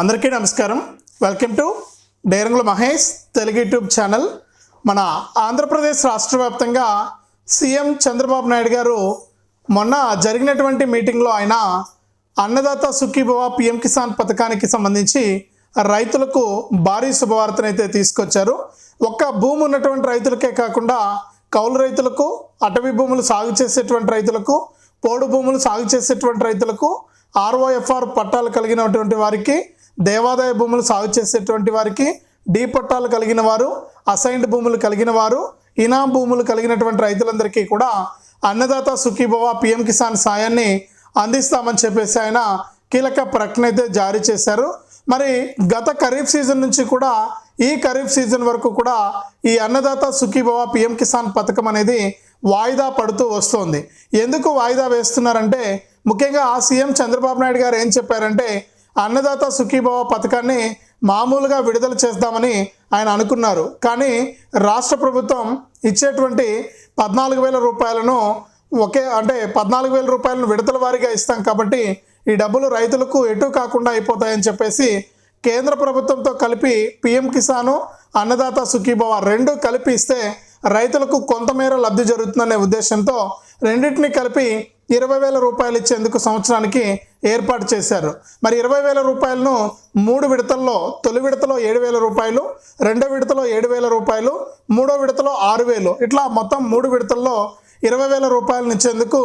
అందరికీ నమస్కారం. Welcome to Dairangula Mahesh Telugu YouTube channel. మన ఆంధ్రప్రదేశ్ రాష్ట్ర వ్యాప్తంగా సీఎం చంద్రబాబు నాయుడు గారు మొన్న జరిగినటువంటి మీటింగ్లో ఆయన అన్నదాత సుఖీభవ పిఎం కిసాన్ పథకానికి సంబంధించి రైతులకు భారీ శుభవార్తనైతే తీసుకొచ్చారు. ఒక్క భూమి ఉన్నటువంటి రైతులకే కాకుండా కౌలు రైతులకు అటవీ భూములు సాగు చేసేటువంటి రైతులకు పోడు భూములు సాగు చేసేటువంటి రైతులకు ఆర్ఓఎఫ్ఆర్ పట్టాలు కలిగినటువంటి వారికి దేవాదాయ భూములు సాగు చేసేటువంటి వారికి డీ పట్టాలు కలిగిన వారు అసైన్డ్ భూములు కలిగిన వారు ఇనాం భూములు కలిగినటువంటి రైతులందరికీ కూడా అన్నదాత సుఖీభవ పిఎం కిసాన్ సాయాన్ని అందిస్తామని చెప్పేసి ఆయన కీలక ప్రకటన అయితే జారీ చేశారు. మరి గత ఖరీఫ్ సీజన్ నుంచి కూడా ఈ ఖరీఫ్ సీజన్ వరకు కూడా ఈ అన్నదాత సుఖీభవ పిఎం కిసాన్ పథకం అనేది వాయిదా పడుతూ వస్తోంది. ఎందుకు వాయిదా వేస్తున్నారంటే ముఖ్యంగా ఆ సీఎం చంద్రబాబు నాయుడు గారు ఏం చెప్పారంటే అన్నదాత సుఖీభవ పథకాన్ని మామూలుగా విడుదల చేద్దామని ఆయన అనుకున్నారు. కానీ రాష్ట్ర ప్రభుత్వం ఇచ్చేటువంటి పద్నాలుగు వేల రూపాయలను ఒకే అంటే పద్నాలుగు వేల రూపాయలను విడతల వారీగా ఇస్తాం కాబట్టి ఈ డబ్బులు రైతులకు ఎటు కాకుండా అయిపోతాయని చెప్పేసి కేంద్ర ప్రభుత్వంతో కలిపి పిఎం కిసాను అన్నదాత సుఖీభవ రెండు కలిపి ఇస్తే రైతులకు కొంతమేర లబ్ధి జరుగుతుందనే ఉద్దేశంతో రెండింటిని కలిపి ఇరవై వేల రూపాయలు ఇచ్చేందుకు సంవత్సరానికి ఏర్పాటు చేశారు. మరి ఇరవై వేల రూపాయలను మూడు విడతల్లో తొలి విడతలో ఏడు వేల రూపాయలు రెండో విడతలో ఏడు వేల రూపాయలు మూడో విడతలో ఆరు వేలు. ఇట్లా మొత్తం మూడు విడతల్లో ఇరవై వేల రూపాయలను ఇచ్చేందుకు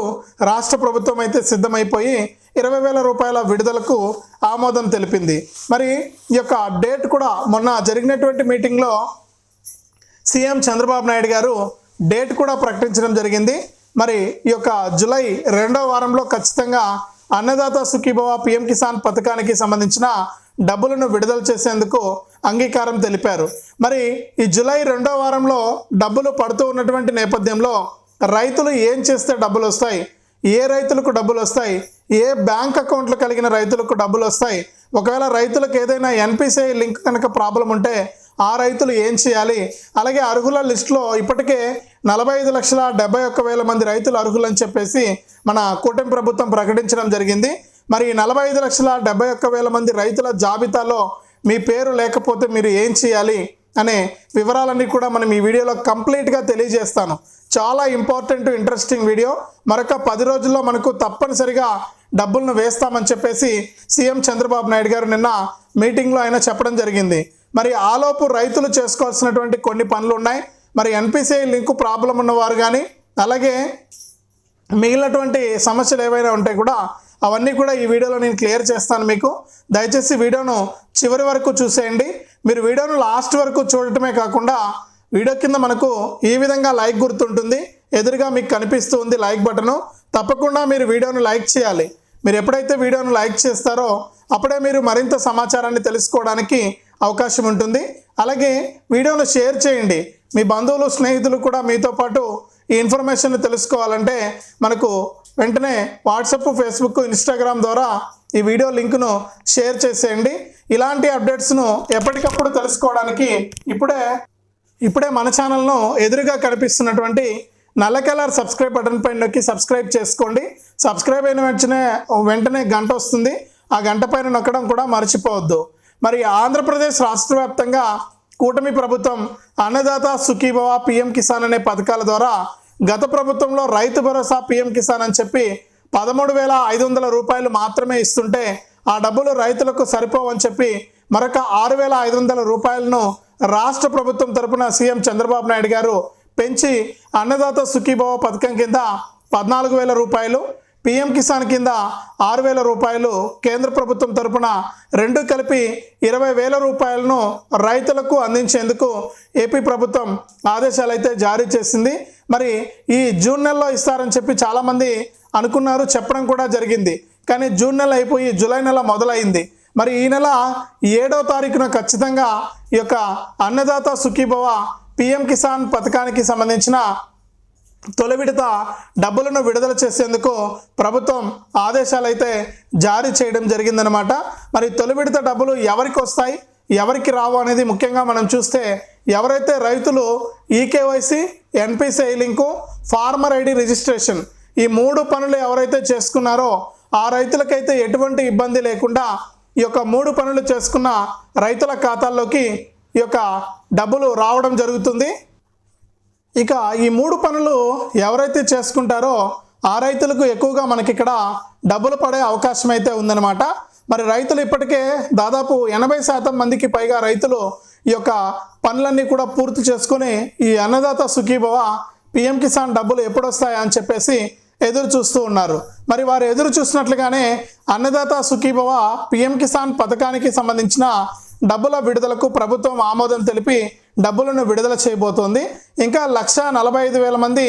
రాష్ట్ర ప్రభుత్వం అయితే సిద్ధమైపోయి ఇరవై వేల రూపాయల విడుదలకు ఆమోదం తెలిపింది. మరి ఈ యొక్క డేట్ కూడా మొన్న జరిగినటువంటి మీటింగ్లో సీఎం చంద్రబాబు నాయుడు గారు డేట్ కూడా ప్రకటించడం జరిగింది. మరి ఈ యొక్క జులై రెండో వారంలో ఖచ్చితంగా అన్నదాత సుఖీభవ పిఎం కిసాన్ పథకానికి సంబంధించిన డబ్బులను విడుదల చేసేందుకు అంగీకారం తెలిపారు. మరి ఈ జులై రెండో వారంలో డబ్బులు పడుతూ ఉన్నటువంటి నేపథ్యంలో రైతులు ఏం చేస్తే డబ్బులు వస్తాయి? ఏ రైతులకు డబ్బులు వస్తాయి? ఏ బ్యాంక్ అకౌంట్లు కలిగిన రైతులకు డబ్బులు వస్తాయి? ఒకవేళ రైతులకు ఏదైనా ఎన్పిసిఐ లింక్ కనుక ప్రాబ్లం ఉంటే ఆ రైతులు ఏం చేయాలి? అలాగే అర్హుల లిస్టులో ఇప్పటికే నలభై ఐదు లక్షల డెబ్బై ఒక్క వేల మంది రైతులు అర్హులని చెప్పేసి మన కూటమి ప్రభుత్వం ప్రకటించడం జరిగింది. మరి నలభై ఐదు లక్షల డెబ్బై ఒక్క వేల మంది రైతుల జాబితాలో మీ పేరు లేకపోతే మీరు ఏం చేయాలి అనే వివరాలన్నీ కూడా మనం ఈ వీడియోలో కంప్లీట్గా తెలియజేస్తాను. చాలా ఇంపార్టెంట్ ఇంట్రెస్టింగ్ వీడియో. మరొక పది రోజుల్లో మనకు తప్పనిసరిగా డబ్బులను వేస్తామని చెప్పేసి సీఎం చంద్రబాబు నాయుడు గారు నిన్న మీటింగ్లో ఆయన చెప్పడం జరిగింది. మరి ఆలోపు రైతులు చేసుకోవాల్సినటువంటి కొన్ని పనులు ఉన్నాయి. మరి ఎన్పిసిఐ లింకు ప్రాబ్లం ఉన్నవారు కానీ అలాగే మిగిలినటువంటి సమస్యలు ఏవైనా ఉంటే కూడా అవన్నీ కూడా ఈ వీడియోలో నేను క్లియర్ చేస్తాను మీకు. దయచేసి వీడియోను చివరి వరకు చూసేయండి. మీరు వీడియోను లాస్ట్ వరకు చూడటమే కాకుండా వీడియో కింద మనకు ఈ విధంగా లైక్ గుర్తుంటుంది. ఎదురుగా మీకు కనిపిస్తూ ఉంది లైక్ బటను. తప్పకుండా మీరు వీడియోను లైక్ చేయాలి. మీరు ఎప్పుడైతే వీడియోను లైక్ చేస్తారో అప్పుడే మీరు మరింత సమాచారాన్ని తెలుసుకోవడానికి అవకాశం ఉంటుంది. అలాగే వీడియోను షేర్ చేయండి. మీ బంధువులు స్నేహితులు కూడా మీతో పాటు ఈ ఇన్ఫర్మేషన్ తెలుసుకోవాలంటే మనకు వెంటనే వాట్సాప్ ఫేస్బుక్ ఇన్స్టాగ్రామ్ ద్వారా ఈ వీడియో లింక్ను షేర్ చేసేయండి. ఇలాంటి అప్డేట్స్ను ఎప్పటికప్పుడు తెలుసుకోవడానికి ఇప్పుడే ఇప్పుడే మన ఛానల్ను ఎదురుగా కనిపిస్తున్నటువంటి నల్ల కలర్ సబ్స్క్రైబ్ బటన్ పైన నొక్కి సబ్స్క్రైబ్ చేసుకోండి. సబ్స్క్రైబ్ అయిన వెంటనే వెంటనే గంట వస్తుంది. ఆ గంట పైన నొక్కడం కూడా మర్చిపోవద్దు. మరి ఆంధ్రప్రదేశ్ రాష్ట్ర వ్యాప్తంగా కూటమి ప్రభుత్వం అన్నదాత సుఖీభవ పిఎం కిసాన్ అనే పథకాల ద్వారా గత ప్రభుత్వంలో రైతు భరోసా పిఎం కిసాన్ అని చెప్పి పదమూడు వేల ఐదు వందల రూపాయలు మాత్రమే ఇస్తుంటే ఆ డబ్బులు రైతులకు సరిపోవని చెప్పి మరొక ఆరు వేల ఐదు వందల రూపాయలను రాష్ట్ర ప్రభుత్వం తరపున సీఎం చంద్రబాబు నాయుడు గారు పెంచి అన్నదాత సుఖీభవ పథకం కింద పద్నాలుగు వేల రూపాయలు పిఎం కిసాన్ కింద ఆరు వేల రూపాయలు కేంద్ర ప్రభుత్వం తరపున రెండు కలిపి ఇరవై వేల రూపాయలను రైతులకు అందించేందుకు ఏపీ ప్రభుత్వం ఆదేశాలు అయితే జారీ చేసింది. మరి ఈ జూన్ నెలలో ఇస్తారని చెప్పి చాలామంది అనుకున్నారు చెప్పడం కూడా జరిగింది. కానీ జూన్ నెల అయిపోయి జూలై నెల మొదలైంది. మరి ఈ నెల ఏడో తారీఖున ఖచ్చితంగా ఈ యొక్క అన్నదాత సుఖీభవ పిఎం కిసాన్ పథకానికి సంబంధించిన తొలి విడత డబ్బులను విడుదల చేసేందుకు ప్రభుత్వం ఆదేశాలు అయితే జారీ చేయడం జరిగిందనమాట మరి తొలి విడత డబ్బులు ఎవరికి వస్తాయి? ఎవరికి రావు అనేది ముఖ్యంగా మనం చూస్తే ఎవరైతే రైతులు eKYC NPCI link farmer ID registration ఈ మూడు పనులు ఎవరైతే చేసుకున్నారో ఆ రైతులకైతే ఎటువంటి ఇబ్బంది లేకుండా ఈ యొక్క మూడు పనులు చేసుకున్న రైతుల ఖాతాల్లోకి ఈ యొక్క డబ్బులు రావడం జరుగుతుంది. ఇక ఈ మూడు పనులు ఎవరైతే చేసుకుంటారో ఆ రైతులకు ఎక్కువగా మనకి ఇక్కడ డబ్బులు పడే అవకాశం అయితే ఉందన్నమాట. మరి రైతులు ఇప్పటికే దాదాపు ఎనభై శాతం మందికి పైగా రైతులు ఈ యొక్క పనులన్నీ కూడా పూర్తి చేసుకుని ఈ అన్నదాత సుఖీభవ పిఎం కిసాన్ డబ్బులు ఎప్పుడొస్తాయా అని చెప్పేసి ఎదురు చూస్తూ ఉన్నారు. మరి వారు ఎదురు చూసినట్లుగానే అన్నదాత సుఖీభవ పిఎం కిసాన్ పథకానికి సంబంధించిన డబ్బుల విడుదలకు ప్రభుత్వం ఆమోదం తెలిపి డబ్బులను విడుదల చేయబోతోంది. ఇంకా లక్ష నలభై ఐదు వేల మంది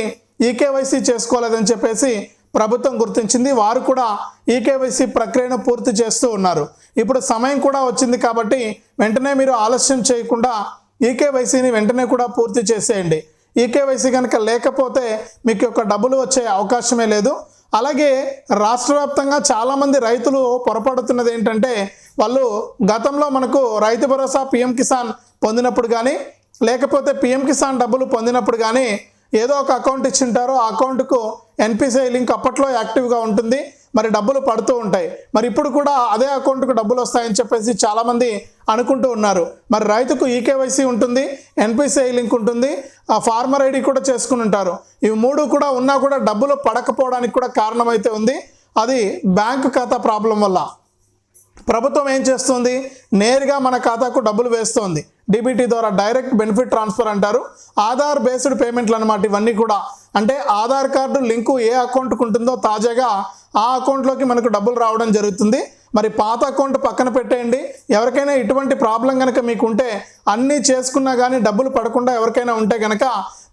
ఈకేవైసీ చేసుకోలేదని చెప్పేసి ప్రభుత్వం గుర్తించింది. వారు కూడా ఈకేవైసీ ప్రక్రియను పూర్తి చేస్తూ ఉన్నారు. ఇప్పుడు సమయం కూడా వచ్చింది కాబట్టి వెంటనే మీరు ఆలస్యం చేయకుండా ఈకేవైసీని వెంటనే కూడా పూర్తి చేసేయండి. ఈకేవైసీ కనుక లేకపోతే మీకు యొక్క డబ్బులు వచ్చే అవకాశమే లేదు. అలాగే రాష్ట్ర వ్యాప్తంగా చాలామంది రైతులు పొరపడుతున్నది ఏంటంటే వాళ్ళు గతంలో మనకు రైతు భరోసా పిఎం కిసాన్ పొందినప్పుడు కానీ లేకపోతే పిఎం కిసాన్ డబ్బులు పొందినప్పుడు కానీ ఏదో ఒక అకౌంట్ ఇచ్చింటారో ఆ అకౌంట్కు ఎన్పిసిఐ లింక్ అప్పట్లో యాక్టివ్గా ఉంటుంది. మరి డబ్బులు పడుతూ ఉంటాయి. మరి ఇప్పుడు కూడా అదే అకౌంట్కు డబ్బులు వస్తాయని చెప్పేసి చాలామంది అనుకుంటూ ఉన్నారు. మరి రైతుకు ఈకేవైసీ ఉంటుంది ఎన్పిసిఐ లింక్ ఉంటుంది ఆ ఫార్మర్ ఐడి కూడా చేసుకుని ఉంటారు. ఇవి మూడు కూడా ఉన్నా కూడా డబ్బులు పడకపోవడానికి కూడా కారణమైతే ఉంది. అది బ్యాంకు ఖాతా ప్రాబ్లం వల్ల. ప్రభుత్వం ఏం చేస్తుంది? నేరుగా మన ఖాతాకు డబ్బులు వేస్తోంది. డిబిటీ ద్వారా డైరెక్ట్ బెనిఫిట్ ట్రాన్స్ఫర్ అంటారు. ఆధార్ బేస్డ్ పేమెంట్లు అనమాట ఇవన్నీ కూడా. అంటే ఆధార్ కార్డు లింకు ఏ అకౌంట్కు ఉంటుందో తాజాగా ఆ అకౌంట్లోకి మనకు డబ్బులు రావడం జరుగుతుంది. మరి పాత అకౌంట్ పక్కన పెట్టేయండి. ఎవరికైనా ఇటువంటి ప్రాబ్లం కనుక మీకు ఉంటే అన్నీ చేసుకున్నా కానీ డబ్బులు పడకుండా ఎవరికైనా ఉంటే కనుక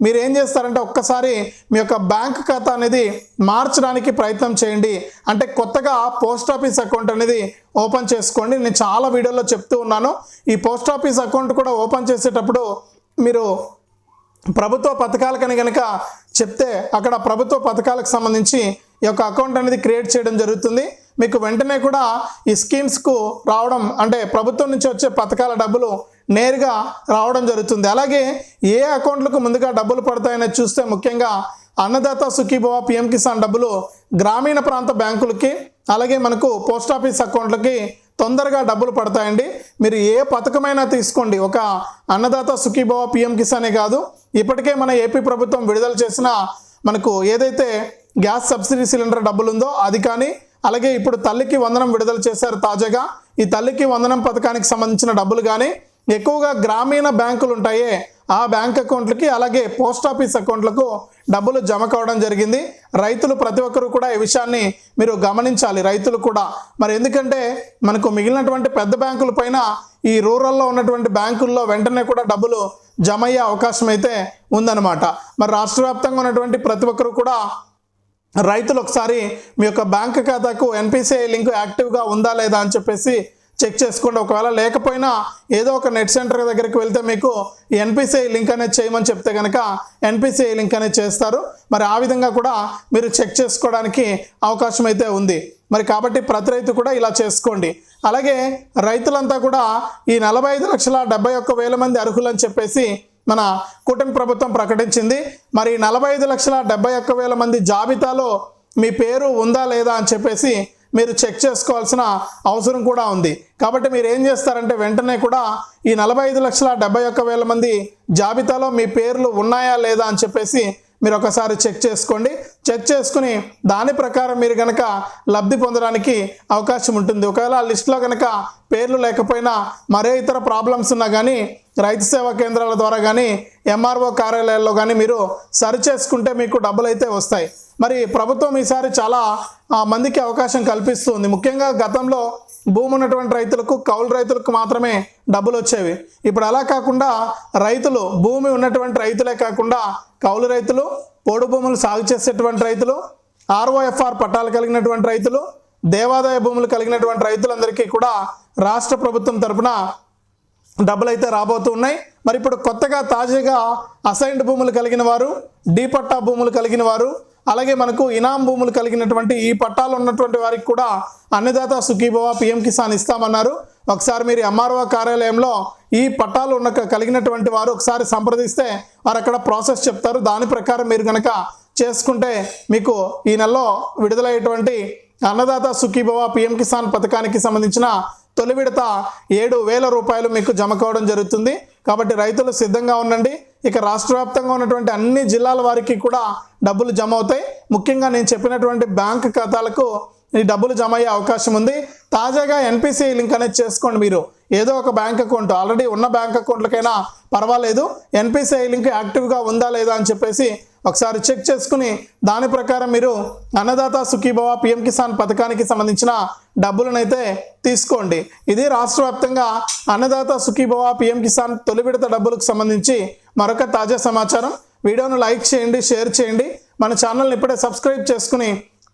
మీరు ఏం చేస్తారంటే ఒక్కసారి మీ యొక్క బ్యాంక్ ఖాతా అనేది మార్చడానికి ప్రయత్నం చేయండి. అంటే కొత్తగా పోస్ట్ ఆఫీస్ అకౌంట్ అనేది ఓపెన్ చేసుకోండి. నేను చాలా వీడియోలో చెప్తూ ఉన్నాను. ఈ పోస్ట్ ఆఫీస్ అకౌంట్ కూడా ఓపెన్ చేసేటప్పుడు మీరు ప్రభుత్వ పథకాలకని కనుక చెప్తే అక్కడ ప్రభుత్వ పథకాలకు సంబంధించి ఈ యొక్క అకౌంట్ అనేది క్రియేట్ చేయడం జరుగుతుంది. మీకు వెంటనే కూడా ఈ స్కీమ్స్కు రావడం అంటే ప్రభుత్వం నుంచి వచ్చే పథకాల డబ్బులు నేరుగా రావడం జరుగుతుంది. అలాగే ఏ అకౌంట్లకు ముందుగా డబ్బులు పడతాయని చూస్తే ముఖ్యంగా అన్నదాత సుఖీభవ పిఎం కిసాన్ డబ్బులు గ్రామీణ ప్రాంత బ్యాంకులకి అలాగే మనకు పోస్ట్ ఆఫీస్ అకౌంట్లకి తొందరగా డబ్బులు పడతాయండి. మీరు ఏ పథకమైనా తీసుకోండి. ఒక అన్నదాత సుఖీభవ పిఎం కిసానే కాదు ఇప్పటికే మన ఏపీ ప్రభుత్వం విడుదల చేసిన మనకు ఏదైతే గ్యాస్ సబ్సిడీ సిలిండర్ డబ్బులు ఉందో అది కానీ అలాగే ఇప్పుడు తల్లికి వందనం విడుదల చేశారు తాజాగా. ఈ తల్లికి వందనం పథకానికి సంబంధించిన డబ్బులు కానీ ఎక్కువగా గ్రామీణ బ్యాంకులు ఉంటాయే ఆ బ్యాంక్ అకౌంట్లకి అలాగే పోస్ట్ ఆఫీస్ అకౌంట్లకు డబ్బులు జమ కావడం జరిగింది. రైతులు ప్రతి ఒక్కరు కూడా ఈ విషయాన్ని మీరు గమనించాలి. రైతులు కూడా. మరి ఎందుకంటే మనకు మిగిలినటువంటి పెద్ద బ్యాంకుల పైన ఈ రూరల్లో ఉన్నటువంటి బ్యాంకుల్లో వెంటనే కూడా డబ్బులు జమ అయ్యే అవకాశం అయితే ఉందన్నమాట. మరి రాష్ట్ర వ్యాప్తంగా ఉన్నటువంటి ప్రతి ఒక్కరు కూడా రైతులు ఒకసారి మీ యొక్క బ్యాంక్ ఖాతాకు ఎన్పిసిఐ లింక్ యాక్టివ్గా ఉందా లేదా అని చెప్పేసి చెక్ చేసుకోండి. ఒకవేళ లేకపోయినా ఏదో ఒక నెట్ సెంటర్ దగ్గరికి వెళ్తే మీకు ఎన్పిసిఐ లింక్ అనేది చేయమని చెప్తే కనుక ఎన్పిసిఐ లింక్ అనేది చేస్తారు. మరి ఆ విధంగా కూడా మీరు చెక్ చేసుకోవడానికి అవకాశం అయితే ఉంది. మరి కాబట్టి ప్రతి రైతు కూడా ఇలా చేసుకోండి. అలాగే రైతులంతా కూడా ఈ నలభై ఐదు లక్షల డెబ్బై ఒక్క వేల మంది అర్హులని చెప్పేసి మన కూటమి ప్రభుత్వం ప్రకటించింది. మరి నలభై ఐదు లక్షల డెబ్బై ఒక్క వేల మంది జాబితాలో మీ పేరు ఉందా లేదా అని చెప్పేసి మీరు చెక్ చేసుకోవాల్సిన అవసరం కూడా ఉంది. కాబట్టి మీరు ఏం చేస్తారంటే వెంటనే కూడా ఈ నలభై ఐదు లక్షల డెబ్బై ఒక్క వేల మంది జాబితాలో మీ పేర్లు ఉన్నాయా లేదా అని చెప్పేసి మీరు ఒకసారి చెక్ చేసుకోండి. చెక్ చేసుకుని దాని ప్రకారం మీరు కనుక లబ్ధి పొందడానికి అవకాశం ఉంటుంది. ఒకవేళ ఆ లిస్టులో కనుక పేర్లు లేకపోయినా మరే ఇతర ప్రాబ్లమ్స్ ఉన్నా కానీ రైతు సేవా కేంద్రాల ద్వారా కానీ ఎంఆర్ఓ కార్యాలయాల్లో కానీ మీరు సరి చేసుకుంటే మీకు డబ్బులు అయితే వస్తాయి. మరి ప్రభుత్వం ఈసారి చాలా మందికి అవకాశం కల్పిస్తుంది. ముఖ్యంగా గతంలో భూమి ఉన్నటువంటి రైతులకు కౌలు రైతులకు మాత్రమే డబ్బులు వచ్చేవి. ఇప్పుడు అలా కాకుండా రైతులు భూమి ఉన్నటువంటి రైతులే కాకుండా కౌలు రైతులు పోడు భూములు సాగు చేసేటువంటి రైతులు ఆర్ఓఎఫ్ఆర్ పట్టాలు కలిగినటువంటి రైతులు దేవాదాయ భూములు కలిగినటువంటి రైతులందరికీ కూడా రాష్ట్ర ప్రభుత్వం తరపున డబ్బులు అయితే రాబోతూ ఉన్నాయి. మరి ఇప్పుడు కొత్తగా తాజాగా అసైన్డ్ భూములు కలిగిన వారు డీ పట్టా భూములు కలిగిన వారు అలాగే మనకు ఇనాం భూములు కలిగినటువంటి ఈ పట్టాలు ఉన్నటువంటి వారికి కూడా అన్నదాత సుఖీభవ పిఎం కిసాన్ ఇస్తామన్నారు. ఒకసారి మీరు ఎంఆర్ఓ కార్యాలయంలో ఈ పట్టాలు ఉన్న కలిగినటువంటి వారు ఒకసారి సంప్రదిస్తే వారు అక్కడ ప్రాసెస్ చెప్తారు. దాని ప్రకారం మీరు కనుక చేసుకుంటే మీకు ఈ నెలలో విడుదలయ్యేటువంటి అన్నదాత సుఖీభవ పిఎం కిసాన్ పథకానికి సంబంధించిన తొలి విడత ఏడు వేల రూపాయలు మీకు జమ కావడం జరుగుతుంది. కాబట్టి రైతులు సిద్ధంగా ఉండండి. ఇక రాష్ట్ర వ్యాప్తంగా ఉన్నటువంటి అన్ని జిల్లాల వారికి కూడా డబ్బులు జమ అవుతాయి. ముఖ్యంగా నేను చెప్పినటువంటి బ్యాంక్ ఖాతాలకు ఈ డబ్బులు జమ అయ్యే అవకాశం ఉంది. తాజాగా ఎన్పిసిఐ లింక్ అనేది చేసుకోండి మీరు. ఏదో ఒక బ్యాంక్ అకౌంట్ ఆల్రెడీ ఉన్న బ్యాంక్ అకౌంట్లకైనా పర్వాలేదు. ఎన్పిసిఐ లింక్ యాక్టివ్గా ఉందా లేదా అని చెప్పేసి ఒకసారి చెక్ చేసుకుని దాని ప్రకారం మీరు అన్నదాత సుఖీభవ పిఎం కిసాన్ పథకానికి సంబంధించిన డబ్బులనైతే తీసుకోండి. ఇది రాష్ట్ర వ్యాప్తంగా అన్నదాత సుఖీభవ పిఎం కిసాన్ తొలి విడత డబ్బులకు సంబంధించి మరొక తాజా సమాచారం. వీడియోను లైక్ చేయండి షేర్ చేయండి. మన ఛానల్ని ఇప్పుడే సబ్స్క్రైబ్ చేసుకుని